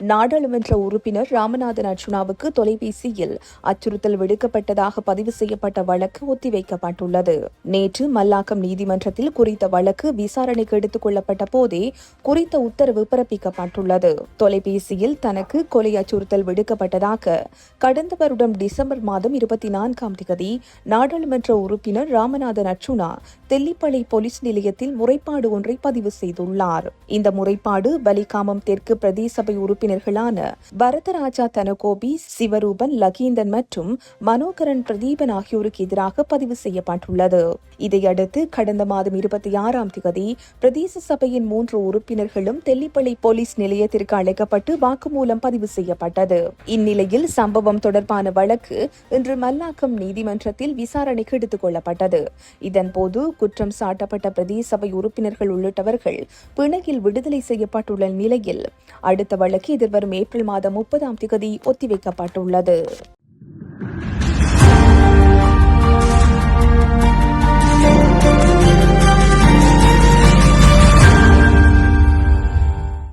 நாடாளுமன்ற உறுப்பினர் ராமநாதன் அர்ச்சுனாவுக்கு தொலைபேசியில் அச்சுறுத்தல் விடுக்கப்பட்டதாக பதிவு செய்யப்பட்ட வழக்கு ஒத்திவைக்கப்பட்டுள்ளது. நேற்று மல்லாக்கம் நீதிமன்றத்தில் குறித்த வழக்கு விசாரணைக்கு எடுத்துக் கொள்ளப்பட்ட போதே குறித்த உத்தரவு பிறப்பிக்கப்பட்டுள்ளது. தொலைபேசியில் தனக்கு கொலை அச்சுறுத்தல் விடுக்கப்பட்டதாக கடந்த வருடம் டிசம்பர் மாதம் இருபத்தி நான்காம் தேதி நாடாளுமன்ற உறுப்பினர் ராமநாதன் அர்ச்சுனா தெல்லிப்பளை போலீஸ் நிலையத்தில் முறைப்பாடு ஒன்றை பதிவு செய்துள்ளார். இந்த முறைப்பாடு பலிகாமம் தெற்கு பிரதேசபை உறுப்பினர்களான பரதராஜா தனகோபி சிவரூபன் லகீந்தன் மற்றும் மனோகரன் பிரதீபன் ஆகியோருக்கு எதிராக பதிவு செய்யப்பட்டுள்ளது. இதையடுத்து கடந்த மாதம் இருபத்தி ஆறாம் தேதி பிரதேச சபையின் மூன்று உறுப்பினர்களும் தெல்லிப்பளை போலீஸ் நிலையத்திற்கு அழைக்கப்பட்டு வாக்குமூலம் பதிவு செய்யப்பட்டது. இந்நிலையில் சம்பவம் தொடர்பான வழக்கு இன்று மல்லாக்கம் நீதிமன்றத்தில் விசாரணைக்கு எடுத்துக் கொள்ளப்பட்டது. இதன்போது குற்றம் சாட்டப்பட்ட பிரதேசபை உறுப்பினர்கள் உள்ளிட்டவர்கள் பிணையில் விடுதலை செய்யப்பட்டுள்ள நிலையில் அடுத்த வழக்கு எதிர்வரும் ஏப்ரல் மாதம் முப்பதாம் தேதி ஒத்திவைக்கப்பட்டுள்ளது.